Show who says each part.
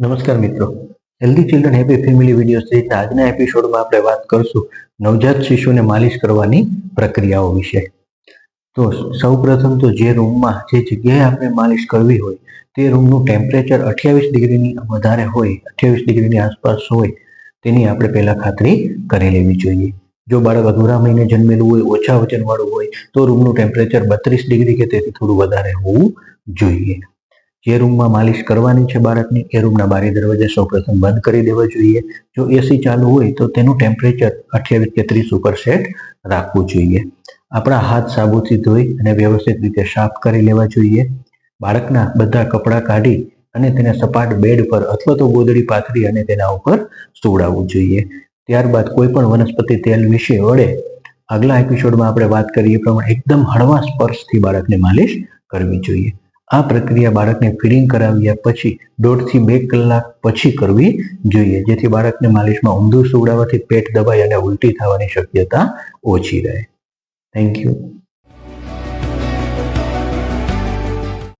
Speaker 1: નમસ્કાર મિત્રો. Healthy children happy family video સહિત આજના એપિસોડમાં આપણે વાત કરશું નવજાત શિશુને માલિશ કરવાની પ્રક્રિયાઓ વિશે. તો સૌ પ્રથમ તો જે રૂમમાં જે જગ્યાએ આપણે માલિશ કરવી હોય, તે રૂમનું ટેમ્પરેચર અઠ્યાવીસ ડિગ્રીની વધારે હોય, અઠ્યાવીસ ડિગ્રીની આસપાસ હોય, તેની આપણે પહેલાં ખાતરી કરી લેવી જોઈએ. જો બાળક અધૂરા મહિને જન્મેલું હોય, ઓછા વજનવાળું હોય, તો રૂમનું ટેમ્પરેચર બત્રીસ ડિગ્રી કે તેથી થોડું વધારે હોવું જોઈએ. જે રૂમમાં માલિશ કરવાની છે બાળકની, એ રૂમના બારી દરવાજા સૌપ્રથમ બંધ કરી દેવા જોઈએ. જો એસી ચાલુ હોય તો તેનું ટેમ્પરેચર અઠ્યાવીસ કે ત્રીસ ઉપર સેટ રાખવું જોઈએ. આપણા હાથ સાબુથી ધોઈ અને વ્યવસ્થિત રીતે સાફ કરી લેવા જોઈએ. બાળકના બધા કપડાં કાઢી અને તેને સપાટ બેડ પર અથવા તો ગોદડી પાથરી અને તેના ઉપર સુવડાવવું જોઈએ. ત્યારબાદ કોઈ પણ વનસ્પતિ તેલ વિશે વડે આગલા એપિસોડમાં આપણે વાત કરીએ પ્રમાણે એકદમ હળવા સ્પર્શથી બાળકને માલિશ કરવી જોઈએ. આ પ્રક્રિયા બાળકને ફીડિંગ કરાવ્યા પછી દોઢથી બે કલાક પછી કરવી જોઈએ, જેથી બાળકને માલિશમાં ઊંધું સુવડાવવાથી પેટ દબાઈ અને ઉલટી થવાની શક્યતા ઓછી રહે. Thank you